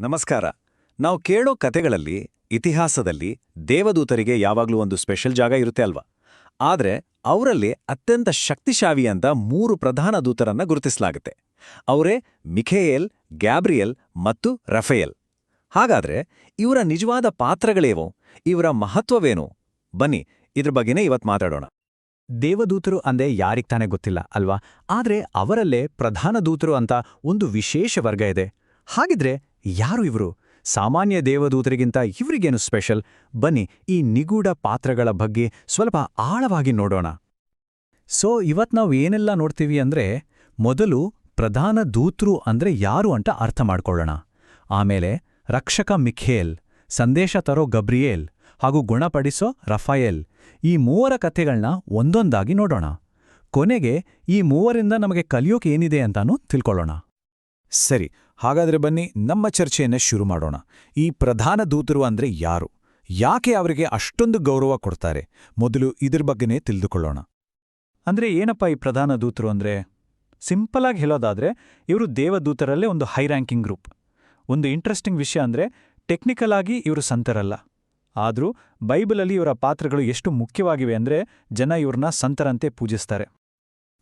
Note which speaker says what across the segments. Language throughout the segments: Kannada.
Speaker 1: ನಮಸ್ಕಾರ. ನಾವು ಕೇಳೋ ಕತೆಗಳಲ್ಲಿ ಇತಿಹಾಸದಲ್ಲಿ ದೇವದೂತರಿಗೆ ಯಾವಾಗಲೂ ಒಂದು ಸ್ಪೆಷಲ್ ಜಾಗ ಇರುತ್ತೆ ಅಲ್ವಾ? ಆದ್ರೆ ಅವರಲ್ಲಿ ಅತ್ಯಂತ ಶಕ್ತಿಶಾಲಿ ಅಂತ ಮೂರು ಪ್ರಧಾನ ದೂತರನ್ನ ಗುರುತಿಸಲಾಗುತ್ತೆ. ಅವರೇ ಮಿಖೇಯಲ್, ಗ್ಯಾಬ್ರಿಯಲ್ ಮತ್ತು ರಫೇಯಲ್. ಹಾಗಾದ್ರೆ ಇವರ ನಿಜವಾದ ಪಾತ್ರಗಳೇವೋ? ಇವರ ಮಹತ್ವವೇನು? ಬನ್ನಿ, ಇದ್ರ ಬಗ್ಗೆನೇ ಇವತ್ತು ಮಾತಾಡೋಣ.
Speaker 2: ದೇವದೂತರು ಅಂದೆ ಯಾರಿಗ್ ತಾನೆ ಗೊತ್ತಿಲ್ಲ ಅಲ್ವಾ? ಆದ್ರೆ ಅವರಲ್ಲೇ ಪ್ರಧಾನ ದೂತರು ಅಂತ ಒಂದು ವಿಶೇಷ ವರ್ಗ ಇದೆ. ಹಾಗಿದ್ರೆ ಯಾರು ಇವರು? ಸಾಮಾನ್ಯ ದೇವದೂತರಿಗಿಂತ ಇವರಿಗೇನು ಸ್ಪೆಷಲ್? ಬನ್ನಿ, ಈ ನಿಗೂಢ ಪಾತ್ರಗಳ ಬಗ್ಗೆ ಸ್ವಲ್ಪ ಆಳವಾಗಿ ನೋಡೋಣ. ಸೊ, ಇವತ್ ನಾವು ಏನೆಲ್ಲ ನೋಡ್ತೀವಿ ಅಂದ್ರೆ, ಮೊದಲು ಪ್ರಧಾನ ದೂತರು ಅಂದ್ರೆ ಯಾರು ಅಂತ ಅರ್ಥ ಮಾಡ್ಕೊಳ್ಳೋಣ. ಆಮೇಲೆ ರಕ್ಷಕ ಮಿಖೇಲ್, ಸಂದೇಶ ತರೋ ಗಬ್ರಿಯೇಲ್ ಹಾಗೂ ಗುಣಪಡಿಸೋ ರಫಾಯೇಲ್ ಈ ಮೂವರ ಕಥೆಗಳನ್ನ ಒಂದೊಂದಾಗಿ ನೋಡೋಣ. ಕೊನೆಗೆ ಈ ಮೂವರಿಂದ ನಮಗೆ ಕಲಿಯೋಕೆ ಏನಿದೆ ಅಂತಾನೂ ತಿಳ್ಕೊಳ್ಳೋಣ.
Speaker 3: ಸರಿ, ಹಾಗಾದ್ರೆ ಬನ್ನಿ ನಮ್ಮ ಚರ್ಚೆಯನ್ನು ಶುರು ಮಾಡೋಣ. ಈ ಪ್ರಧಾನ ದೂತರು ಅಂದ್ರೆ ಯಾರು? ಯಾಕೆ ಅವರಿಗೆ ಅಷ್ಟೊಂದು ಗೌರವ ಕೊಡ್ತಾರೆ? ಮೊದಲು ಇದ್ರ ಬಗ್ಗೆನೇ ತಿಳಿದುಕೊಳ್ಳೋಣ.
Speaker 2: ಅಂದ್ರೆ ಏನಪ್ಪ ಈ ಪ್ರಧಾನ ದೂತರು ಅಂದ್ರೆ? ಸಿಂಪಲಾಗಿ ಹೇಳೋದಾದ್ರೆ, ಇವರು ದೇವದೂತರಲ್ಲೇ ಒಂದು ಹೈ ರ್ಯಾಂಕಿಂಗ್ ಗ್ರೂಪ್ ಒಂದು ಇಂಟ್ರೆಸ್ಟಿಂಗ್ ವಿಷಯ ಅಂದ್ರೆ ಟೆಕ್ನಿಕಲ್ ಆಗಿ ಇವರು ಸಂತರಲ್ಲ. ಆದರೂ ಬೈಬಲಲ್ಲಿ ಇವರ ಪಾತ್ರಗಳು ಎಷ್ಟು ಮುಖ್ಯವಾಗಿವೆ ಅಂದ್ರೆ, ಜನ ಇವ್ರನ್ನ ಸಂತರಂತೆ ಪೂಜಿಸ್ತಾರೆ.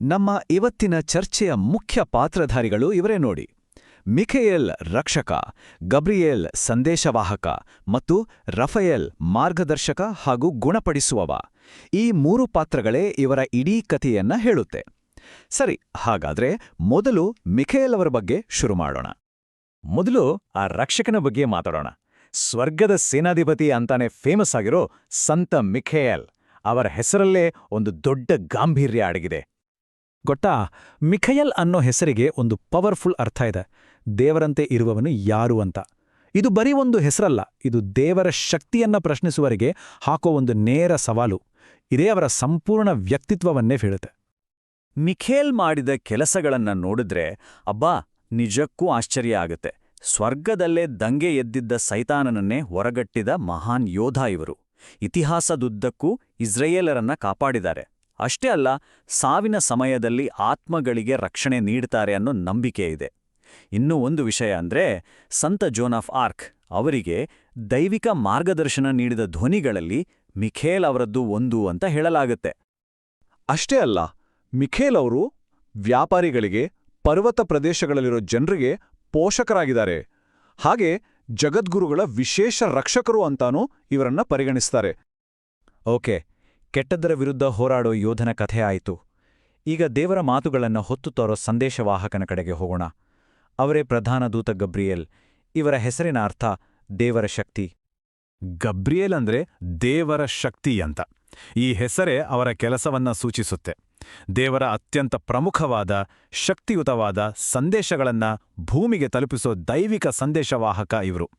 Speaker 3: ನಮ್ಮ ಇವತ್ತಿನ ಚರ್ಚೆಯ ಮುಖ್ಯ ಪಾತ್ರಧಾರಿಗಳು ಇವರೇ ನೋಡಿ. ಮಿಖೇಯಲ್ ರಕ್ಷಕ, ಗಬ್ರಿಯೇಲ್ ಸಂದೇಶವಾಹಕ ಮತ್ತು ರಫಯೇಲ್ ಮಾರ್ಗದರ್ಶಕ ಹಾಗೂ ಗುಣಪಡಿಸುವವ. ಈ ಮೂರು ಪಾತ್ರಗಳೇ ಇವರ ಇಡೀ ಕಥೆಯನ್ನ ಹೇಳುತ್ತೆ. ಸರಿ, ಹಾಗಾದ್ರೆ ಮೊದಲು ಮಿಖೇಲ್ ಅವರ ಬಗ್ಗೆ ಶುರು ಮಾಡೋಣ.
Speaker 1: ಮೊದಲು ಆ ರಕ್ಷಕನ ಬಗ್ಗೆ ಮಾತಾಡೋಣ. ಸ್ವರ್ಗದ ಸೇನಾಧಿಪತಿ ಅಂತಾನೆ ಫೇಮಸ್ ಆಗಿರೋ ಸಂತ ಮಿಖೇಯಲ್ ಅವರ ಹೆಸರಲ್ಲೇ ಒಂದು ದೊಡ್ಡ ಗಾಂಭೀರ್ಯ ಅಡಗಿದೆ.
Speaker 2: ಗೊತ್ತಾ? ಮಿಖಯಲ್ ಅನ್ನೋ ಹೆಸರಿಗೆ ಒಂದು ಪವರ್ಫುಲ್ ಅರ್ಥ ಇದೆ. ದೇವರಂತೆ ಇರುವವನು ಯಾರು ಅಂತ. ಇದು ಬರೀ ಒಂದು ಹೆಸರಲ್ಲ, ಇದು ದೇವರ ಶಕ್ತಿಯನ್ನ ಪ್ರಶ್ನಿಸುವವರಿಗೆ ಹಾಕೋ ಒಂದು ನೇರ ಸವಾಲು. ಇದೇ ಅವರ ಸಂಪೂರ್ಣ ವ್ಯಕ್ತಿತ್ವವನ್ನೇ ಹೇಳುತ್ತೆ.
Speaker 1: ಮಿಖೇಲ್ ಮಾಡಿದ ಕೆಲಸಗಳನ್ನ ನೋಡಿದ್ರೆ, ಅಬ್ಬಾ, ನಿಜಕ್ಕೂ ಆಶ್ಚರ್ಯ ಆಗುತ್ತೆ. ಸ್ವರ್ಗದಲ್ಲೇ ದಂಗೆ ಎದ್ದಿದ್ದ ಸೈತಾನನನ್ನೇ ಹೊರಗಟ್ಟಿದ ಮಹಾನ್ ಯೋಧ ಇವರು. ಇತಿಹಾಸದುದ್ದಕ್ಕೂ ಇಸ್ರೇಯೇಲರನ್ನ ಕಾಪಾಡಿದ್ದಾರೆ. ಅಷ್ಟೇ ಅಲ್ಲ, ಸಾವಿನ ಸಮಯದಲ್ಲಿ ಆತ್ಮಗಳಿಗೆ ರಕ್ಷಣೆ ನೀಡ್ತಾರೆ ಅನ್ನೋ ನಂಬಿಕೆ ಇದೆ. ಇನ್ನೂ ಒಂದು ವಿಷಯ ಅಂದ್ರೆ, ಸಂತ ಜೋನ್ ಆಫ್ ಆರ್ಕ್ ಅವರಿಗೆ ದೈವಿಕ ಮಾರ್ಗದರ್ಶನ ನೀಡಿದ ಧ್ವನಿಗಳಲ್ಲಿ ಮಿಖೇಲ್ ಅವರದ್ದು ಒಂದು ಅಂತ ಹೇಳಲಾಗುತ್ತೆ.
Speaker 3: ಅಷ್ಟೇ ಅಲ್ಲ, ಮಿಖೇಲ್ ಅವರು ವ್ಯಾಪಾರಿಗಳಿಗೆ, ಪರ್ವತ ಪ್ರದೇಶಗಳಲ್ಲಿರೋ ಜನರಿಗೆ ಪೋಷಕರಾಗಿದ್ದಾರೆ. ಹಾಗೆ ಜಗದ್ಗುರುಗಳ ವಿಶೇಷ ರಕ್ಷಕರು ಅಂತಾನೂ ಇವರನ್ನ ಪರಿಗಣಿಸ್ತಾರೆ.
Speaker 2: ಓಕೆ ಕೆಟ್ಟದ್ದರ ವಿರುದ್ಧ ಹೋರಾಡೋ ಯೋಧನ ಕಥೆ ಆಯಿತು. ಈಗ ದೇವರ ಮಾತುಗಳನ್ನು ಹೊತ್ತು ತರೋ ಸಂದೇಶವಾಹಕನ ಕಡೆಗೆ ಹೋಗೋಣ. ಅವರೇ ಪ್ರಧಾನ ದೂತ ಗಬ್ರಿಯೇಲ್. ಇವರ ಹೆಸರಿನ ಅರ್ಥ ದೇವರ ಶಕ್ತಿ.
Speaker 3: ಗಬ್ರಿಯೇಲ್ ಅಂದ್ರೆ ದೇವರ ಶಕ್ತಿ ಅಂತ. ಈ ಹೆಸರೇ ಅವರ ಕೆಲಸವನ್ನ ಸೂಚಿಸುತ್ತೆ. ದೇವರ ಅತ್ಯಂತ ಪ್ರಮುಖವಾದ, ಶಕ್ತಿಯುತವಾದ ಸಂದೇಶಗಳನ್ನ ಭೂಮಿಗೆ ತಲುಪಿಸೋ ದೈವಿಕ ಸಂದೇಶವಾಹಕ ಇವರು.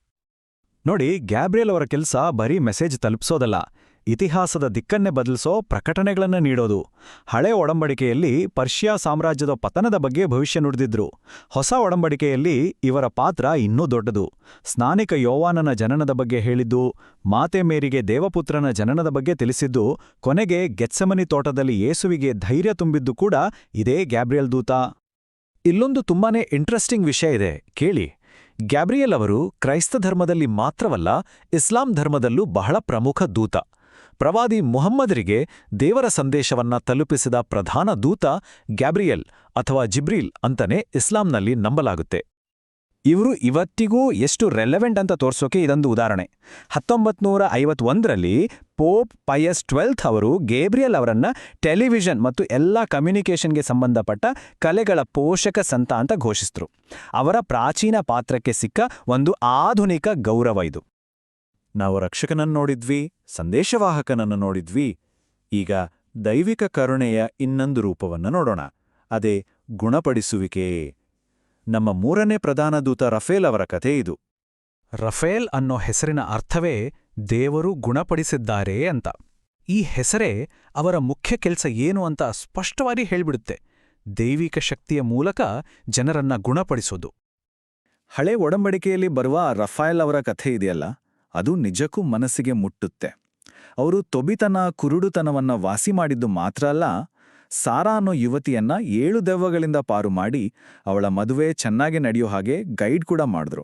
Speaker 2: ನೋಡಿ, ಗ್ಯಾಬ್ರಿಯಲ್ ಅವರ ಕೆಲಸ ಬರೀ ಮೆಸೇಜ್ ತಲುಪಿಸೋದಲ್ಲ. ಇತಿಹಾಸದ ದಿಕ್ಕನ್ನೇ ಬದಲಿಸೋ ಪ್ರಕಟಣೆಗಳನ್ನು ನೀಡೋದು. ಹಳೆ ಒಡಂಬಡಿಕೆಯಲ್ಲಿ ಪರ್ಷಿಯಾ ಸಾಮ್ರಾಜ್ಯದ ಪತನದ ಬಗ್ಗೆ ಭವಿಷ್ಯ ನುಡಿದಿದ್ರು. ಹೊಸ ಒಡಂಬಡಿಕೆಯಲ್ಲಿ ಇವರ ಪಾತ್ರ ಇನ್ನೂ ದೊಡ್ಡದು. ಸ್ನಾನಿಕ ಯೋವಾನನ ಜನನದ ಬಗ್ಗೆ ಹೇಳಿದ್ದು, ಮಾತೆ ಮೇರಿಗೆ ದೇವಪುತ್ರನ ಜನನದ ಬಗ್ಗೆ ತಿಳಿಸಿದ್ದು, ಕೊನೆಗೆ ಗೆತ್ಸಮನಿ ತೋಟದಲ್ಲಿ ಯೇಸುವಿಗೆ ಧೈರ್ಯ ತುಂಬಿದ್ದು ಕೂಡ ಇದೇ ಗ್ಯಾಬ್ರಿಯಲ್ ದೂತ. ಇಲ್ಲೊಂದು ತುಂಬಾನೇ ಇಂಟ್ರೆಸ್ಟಿಂಗ್ ವಿಷಯ ಇದೆ, ಕೇಳಿ. ಗ್ಯಾಬ್ರಿಯಲ್ ಅವರು ಕ್ರೈಸ್ತ ಧರ್ಮದಲ್ಲಿ ಮಾತ್ರವಲ್ಲ, ಇಸ್ಲಾಂ ಧರ್ಮದಲ್ಲೂ ಬಹಳ ಪ್ರಮುಖ ದೂತ. ಪ್ರವಾದಿ ಮುಹಮ್ಮದರಿಗೆ ದೇವರ ಸಂದೇಶವನ್ನ ತಲುಪಿಸಿದ ಪ್ರಧಾನ ದೂತ ಗ್ಯಾಬ್ರಿಯಲ್ ಅಥವಾ ಜಿಬ್ರಿಲ್ ಅಂತನೆ ಇಸ್ಲಾಂನಲ್ಲಿ ನಂಬಲಾಗುತ್ತೆ. ಇವರು ಇವತ್ತಿಗೂ ಎಷ್ಟು ರೆಲೆವೆಂಟ್ ಅಂತ ತೋರ್ಸೋಕೆ ಇದೊಂದು ಉದಾಹರಣೆ. ಹತ್ತೊಂಬತ್ನೂರ ಐವತ್ತೊಂದರಲ್ಲಿ ಪೋಪ್ ಪಯಸ್ ಟ್ವೆಲ್ತ್ ಅವರು ಗೇಬ್ರಿಯಲ್ ಅವರನ್ನ ಟೆಲಿವಿಷನ್ ಮತ್ತು ಎಲ್ಲ ಕಮ್ಯುನಿಕೇಷನ್ಗೆ ಸಂಬಂಧಪಟ್ಟ ಕಲೆಗಳ ಪೋಷಕ ಸಂತ ಅಂತ ಘೋಷಿಸಿದ್ರು ಅವರ ಪ್ರಾಚೀನ ಪಾತ್ರಕ್ಕೆ ಸಿಕ್ಕ ಒಂದು ಆಧುನಿಕ ಗೌರವ ಇದು.
Speaker 3: ನಾವು ರಕ್ಷಕನನ್ನು ನೋಡಿದ್ವಿ ಸಂದೇಶವಾಹಕನನ್ನು ನೋಡಿದ್ವಿ. ಈಗ ದೈವಿಕ ಕರುಣೆಯ ಇನ್ನೊಂದು ರೂಪವನ್ನ ನೋಡೋಣ. ಅದೇ ಗುಣಪಡಿಸುವಿಕೆ. ನಮ್ಮ ಮೂರನೇ ಪ್ರಧಾನ ದೂತ ರಫೇಲ್ ಅವರ ಕಥೆ ಇದು.
Speaker 2: ರಫೇಲ್ ಅನ್ನೋ ಹೆಸರಿನ ಅರ್ಥವೇ ದೇವರು ಗುಣಪಡಿಸಿದ್ದಾರೆ ಅಂತ. ಈ ಹೆಸರೇ ಅವರ ಮುಖ್ಯ ಕೆಲಸ ಏನು ಅಂತ ಸ್ಪಷ್ಟವಾಗಿ ಹೇಳ್ಬಿಡುತ್ತೆ. ದೈವಿಕ ಶಕ್ತಿಯ ಮೂಲಕ ಜನರನ್ನ ಗುಣಪಡಿಸೋದು.
Speaker 3: ಹಳೆ ಒಡಂಬಡಿಕೆಯಲ್ಲಿ ಬರುವ ರಫಾಯಲ್ ಅವರ ಕಥೆ ಇದೆಯಲ್ಲ? ಅದು ನಿಜಕ್ಕೂ ಮನಸ್ಸಿಗೆ ಮುಟ್ಟುತ್ತೆ. ಅವರು ತೊಬಿತನ, ಕುರುಡುತನವನ್ನ ವಾಸಿ ಮಾಡಿದ್ದು ಮಾತ್ರ ಅಲ್ಲ, ಸಾರಾ ಅನ್ನೋ ಯುವತಿಯನ್ನ ಏಳು ದೆವ್ವಗಳಿಂದ ಪಾರು ಮಾಡಿ ಅವಳ ಮದುವೆ ಚೆನ್ನಾಗಿ ನಡೆಯೋ ಹಾಗೆ ಗೈಡ್ ಕೂಡ ಮಾಡಿದ್ರು.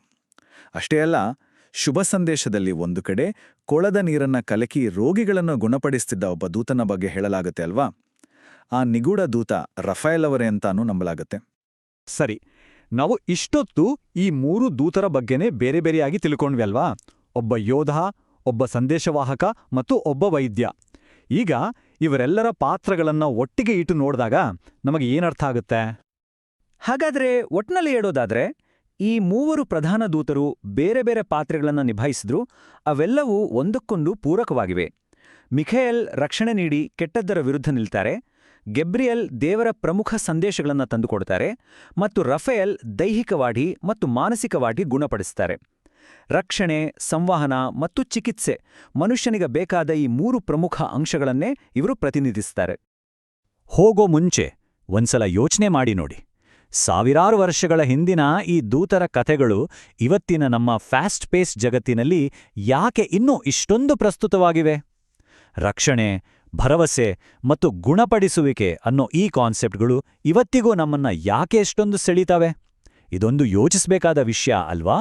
Speaker 3: ಅಷ್ಟೇ ಅಲ್ಲ, ಶುಭ ಸಂದೇಶದಲ್ಲಿ ಒಂದು ಕಡೆ ಕೊಳದ ನೀರನ್ನ ಕಲಕಿ ರೋಗಿಗಳನ್ನು ಗುಣಪಡಿಸ್ತಿದ್ದ ಒಬ್ಬ ದೂತನ ಬಗ್ಗೆ ಹೇಳಲಾಗುತ್ತೆ ಅಲ್ವಾ? ಆ ನಿಗೂಢ ದೂತ ರಫೇಲ್ ಅವರೇ ಅಂತಾನೂ ನಂಬಲಾಗುತ್ತೆ.
Speaker 2: ಸರಿ, ನಾವು ಇಷ್ಟೊತ್ತು ಈ ಮೂರು ದೂತರ ಬಗ್ಗೆನೇ ಬೇರೆ ಬೇರೆಯಾಗಿ ತಿಳ್ಕೊಂಡ್ವಿ ಅಲ್ವಾ? ಒಬ್ಬ ಯೋಧ, ಒಬ್ಬ ಸಂದೇಶವಾಹಕ ಮತ್ತು ಒಬ್ಬ ವೈದ್ಯ. ಈಗ ಇವರೆಲ್ಲರ ಪಾತ್ರಗಳನ್ನ ಒಟ್ಟಿಗೆ ಇಟ್ಟು ನೋಡಿದಾಗ ನಮಗೆ ಏನರ್ಥ ಆಗುತ್ತೆ?
Speaker 1: ಹಾಗಾದ್ರೆ ಒಟ್ನಲ್ಲಿ ಹೇಳೋದಾದ್ರೆ, ಈ ಮೂವರು ಪ್ರಧಾನ ದೂತರು ಬೇರೆ ಬೇರೆ ಪಾತ್ರೆಗಳನ್ನು ನಿಭಾಯಿಸಿದ್ರು, ಅವೆಲ್ಲವೂ ಒಂದಕ್ಕೊಂದು ಪೂರಕವಾಗಿವೆ. ಮಿಖೇಯಲ್ ರಕ್ಷಣೆ ನೀಡಿ ಕೆಟ್ಟದ್ದರ ವಿರುದ್ಧ ನಿಲ್ತಾರೆ, ಗೆಬ್ರಿಯಲ್ ದೇವರ ಪ್ರಮುಖ ಸಂದೇಶಗಳನ್ನು ತಂದುಕೊಡ್ತಾರೆ ಮತ್ತು ರಫೇಲ್ ದೈಹಿಕವಾಗಿ ಮತ್ತು ಮಾನಸಿಕವಾಗಿ ಗುಣಪಡಿಸ್ತಾರೆ. ರಕ್ಷಣೆ, ಸಂವಹನ ಮತ್ತು ಚಿಕಿತ್ಸೆ ಮನುಷ್ಯನಿಗೆ ಬೇಕಾದ ಈ ಮೂರು ಪ್ರಮುಖ ಅಂಶಗಳನ್ನೇ ಇವರು ಪ್ರತಿನಿಧಿಸ್ತಾರೆ.
Speaker 2: ಹೋಗೋ ಮುಂಚೆ ಒಂದ್ಸಲ ಯೋಚನೆ ಮಾಡಿ ನೋಡಿ. ಸಾವಿರಾರು ವರ್ಷಗಳ ಹಿಂದಿನ ಈ ದೂತರ ಕಥೆಗಳು ಇವತ್ತಿನ ನಮ್ಮ ಫಾಸ್ಟ್ ಪೇಸ್ ಜಗತ್ತಿನಲ್ಲಿ ಯಾಕೆ ಇನ್ನೂ ಇಷ್ಟೊಂದು ಪ್ರಸ್ತುತವಾಗಿವೆ? ರಕ್ಷಣೆ, ಭರವಸೆ ಮತ್ತು ಗುಣಪಡಿಸುವಿಕೆ ಅನ್ನೋ ಈ ಕಾನ್ಸೆಪ್ಟ್ಗಳು ಇವತ್ತಿಗೂ ನಮ್ಮನ್ನ ಯಾಕೆ ಎಷ್ಟೊಂದು ಸೆಳೀತಾವೆ? ಇದೊಂದು ಯೋಚಿಸಬೇಕಾದ ವಿಷಯ ಅಲ್ವಾ?